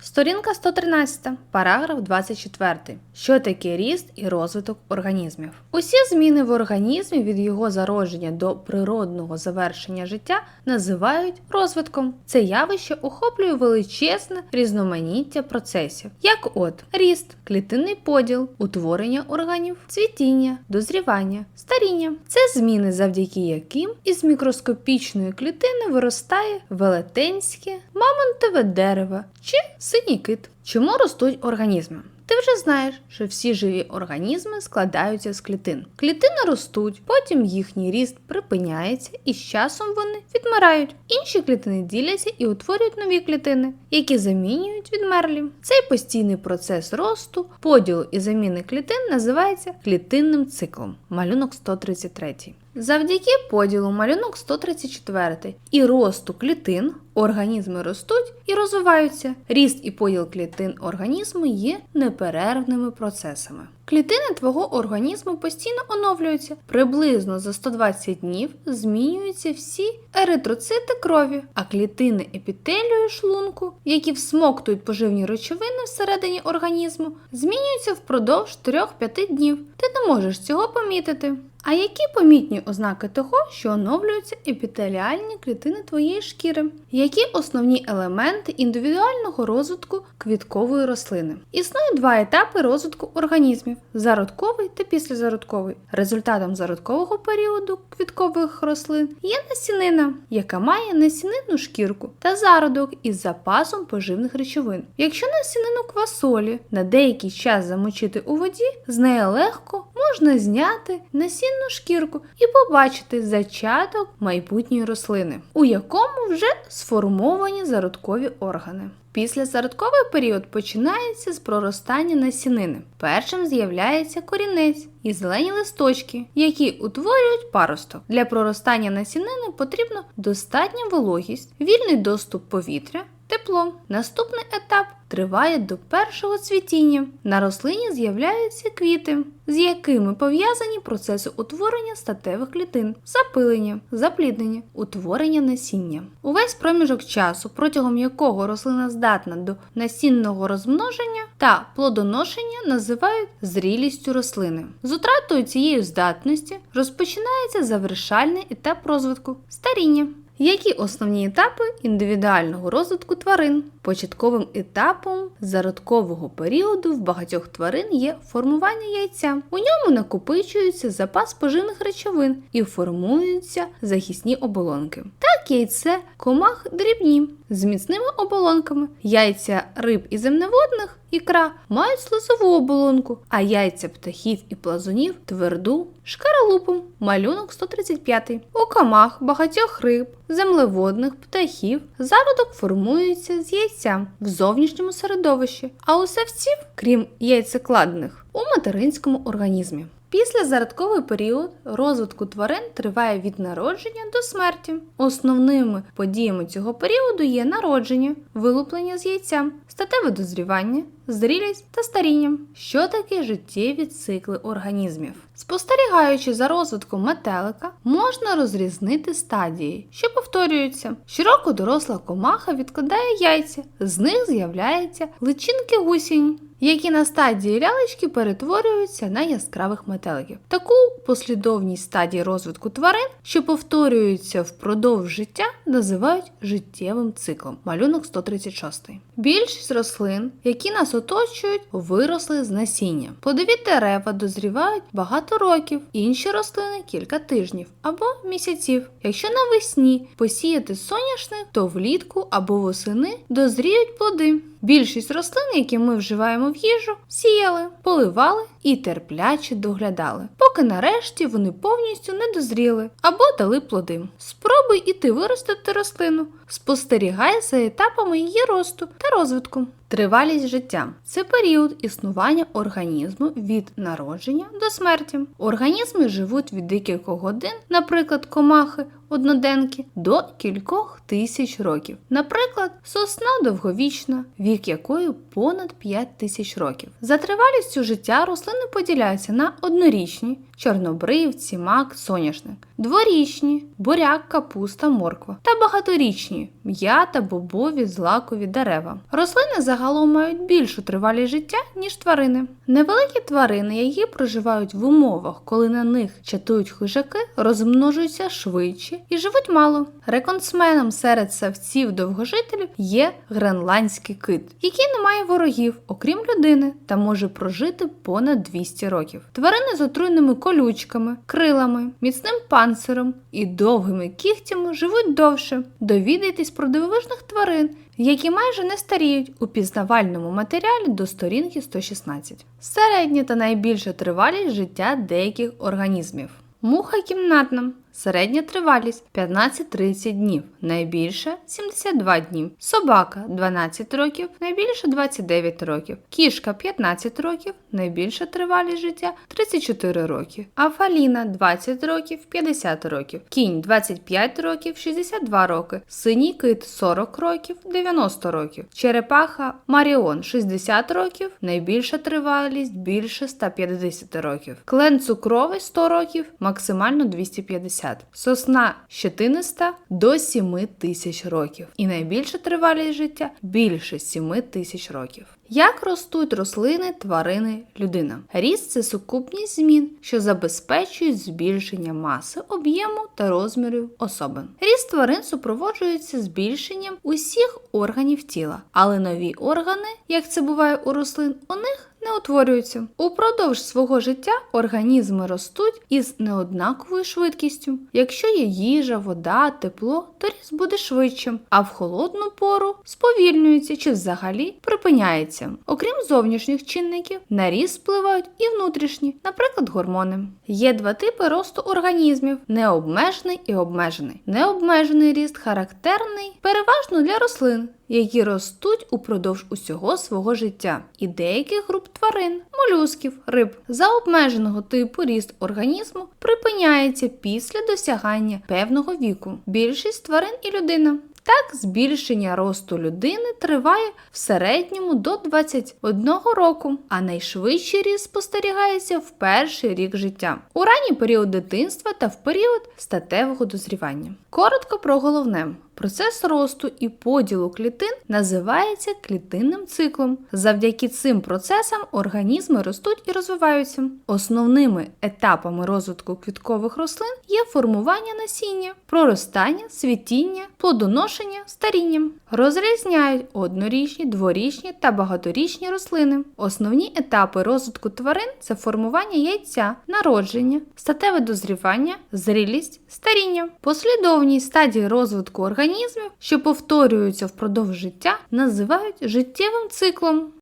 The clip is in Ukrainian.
Сторінка 113, параграф 24. Що таке ріст і розвиток організмів? Усі зміни в організмі від його зародження до природного завершення життя називають розвитком. Це явище охоплює величезне різноманіття процесів, як от ріст, клітинний поділ, утворення органів, цвітіння, дозрівання, старіння. Це зміни, завдяки яким із мікроскопічної клітини виростає велетенське мамонтове дерево чи синій кит. Чому ростуть організми? Ти вже знаєш, що всі живі організми складаються з клітин. Клітини ростуть, потім їхній ріст припиняється, і з часом вони відмирають. Інші клітини діляться і утворюють нові клітини, які замінюють відмерлі. Цей постійний процес росту, поділу і заміни клітин називається клітинним циклом. Малюнок 133. Завдяки поділу малюнок 134 і росту клітин організми ростуть і розвиваються. Ріст і поділ клітин організму є неперервними процесами. Клітини твого організму постійно оновлюються. Приблизно за 120 днів змінюються всі еритроцити крові, а клітини епітелію шлунку, які всмоктують поживні речовини всередині організму, змінюються впродовж 3-5 днів. Ти не можеш цього помітити. А які помітні ознаки того, що оновлюються епітеліальні клітини твоєї шкіри? Які основні елементи індивідуального розвитку квіткової рослини? Існує два етапи розвитку організмів: зародковий та післязародковий. Результатом зародкового періоду квіткових рослин є насінина, яка має насінинну шкірку та зародок із запасом поживних речовин. Якщо насінину квасолі на деякий час замочити у воді, з неї легко можна зняти насінну шкірку і побачити зачаток майбутньої рослини, у якому вже сформовані зародкові органи. Післязародковий період починається з проростання насінини. Першим з'являється корінець і зелені листочки, які утворюють паросток. Для проростання насінини потрібно достатня вологість, вільний доступ повітря. Тепло. Наступний етап триває до першого цвітіння. На рослині з'являються квіти, з якими пов'язані процеси утворення статевих клітин, запилення, запліднення, утворення насіння. Увесь проміжок часу, протягом якого рослина здатна до насінного розмноження та плодоношення, називають зрілістю рослини. З утратою цієї здатності розпочинається завершальний етап розвитку старіння. Які основні етапи індивідуального розвитку тварин? Початковим етапом зародкового періоду в багатьох тварин є формування яйця. У ньому накопичується запас поживних речовин і формуються захисні оболонки. Так, яйце комах дрібні з міцними оболонками. Яйця риб і земноводних ікра мають слизову оболонку, а яйця птахів і плазунів тверду шкаралупу. Малюнок 135. У комах багатьох риб, землеводних птахів зародок формується з яйця в зовнішньому середовищі, а у савців, крім яйцекладних, у материнському організмі. Після зародковий період розвитку тварин триває від народження до смерті. Основними подіями цього періоду є народження, вилуплення з яйця, статеве дозрівання, зрілість та старіння. Що таке життєві цикли організмів? Спостерігаючи за розвитком метелика, можна розрізнити стадії, що повторюються. Щороку доросла комаха відкладає яйця, з них з'являються личинки гусінь. Які на стадії лялечки перетворюються на яскравих метеликів. Таку послідовність стадій розвитку тварин, що повторюються впродовж життя, називають життєвим циклом. Малюнок 136. Більшість рослин, які нас оточують, виросли з насіння. Плодові дерева дозрівають багато років, інші рослини кілька тижнів або місяців. Якщо навесні посіяти соняшник, то влітку або восени дозріють плоди. Більшість рослин, які ми вживаємо в їжу, сіяли, поливали і терпляче доглядали, поки нарешті вони повністю не дозріли або дали плоди. Спробуй і ти виростити рослину, спостерігай за етапами її росту та розвитку. Тривалість життя це період існування організму від народження до смерті. Організми живуть від декількох годин, наприклад, комахи, одноденки, до кількох тисяч років. Наприклад, сосна довговічна, вік якої понад 5 тисяч років. За тривалістю життя рослина рослини поділяються на однорічні чорнобривці, мак, соняшник, дворічні буряк, капуста, морква та багаторічні м'ята, бобові, злакові дерева. Рослини загалом мають більшу тривалість життя, ніж тварини. Невеликі тварини, які проживають в умовах, коли на них чатують хижаки, розмножуються швидше і живуть мало. Реконсменом серед савців довгожителів є гренландський кит, який не має ворогів, окрім людини, та може прожити понад 200 років. Тварини з отруйними колючками, крилами, міцним панциром і довгими кігтями живуть довше. Довідайтесь про дивовижних тварин, які майже не старіють у пізнавальному матеріалі до сторінки 116. Середня та найбільша тривалість життя деяких організмів. Муха кімнатна. Середня тривалість 15-30 днів, найбільше 72 днів. Собака 12 років, найбільше 29 років. Кішка 15 років, найбільша тривалість життя 34 роки. Афаліна 20 років, 50 років. Кінь 25 років, 62 роки. Синій кит 40 років, 90 років. Черепаха Маріон 60 років, найбільша тривалість більше 150 років. Клен цукровий 100 років, максимально 250. Сосна щетиниста до 7 тисяч років. І найбільша тривалість життя більше 7 тисяч років. Як ростуть рослини, тварини, людина? Ріст це сукупність змін, що забезпечують збільшення маси, об'єму та розмірів особин. Ріст тварин супроводжується збільшенням усіх органів тіла, але нові органи, як це буває у рослин, у них не утворюються. Упродовж свого життя організми ростуть із неоднаковою швидкістю. Якщо є їжа, вода, тепло, то ріст буде швидшим, а в холодну пору сповільнюється чи взагалі припиняється. Окрім зовнішніх чинників, на ріст впливають і внутрішні, наприклад, гормони. Є два типи росту організмів: необмежений і обмежений. Необмежений ріст характерний переважно для рослин. Які ростуть упродовж усього свого життя, і деяких груп тварин, молюсків, риб. За обмеженого типу ріст організму припиняється після досягання певного віку. Більшість тварин і людина. Так, збільшення росту людини триває в середньому до 21 року, а найшвидший ріст спостерігається в перший рік життя, у ранній період дитинства та в період статевого дозрівання. Коротко про головне. Процес росту і поділу клітин називається клітинним циклом. Завдяки цим процесам організми ростуть і розвиваються. Основними етапами розвитку квіткових рослин є формування насіння, проростання, цвітіння, плодоношення, старіння. Розрізняють однорічні, дворічні та багаторічні рослини. Основні етапи розвитку тварин це формування яйця, народження, статеве дозрівання, зрілість, старіння. Послідовні стадії розвитку організмів, що повторюються впродовж життя, називають життєвим циклом.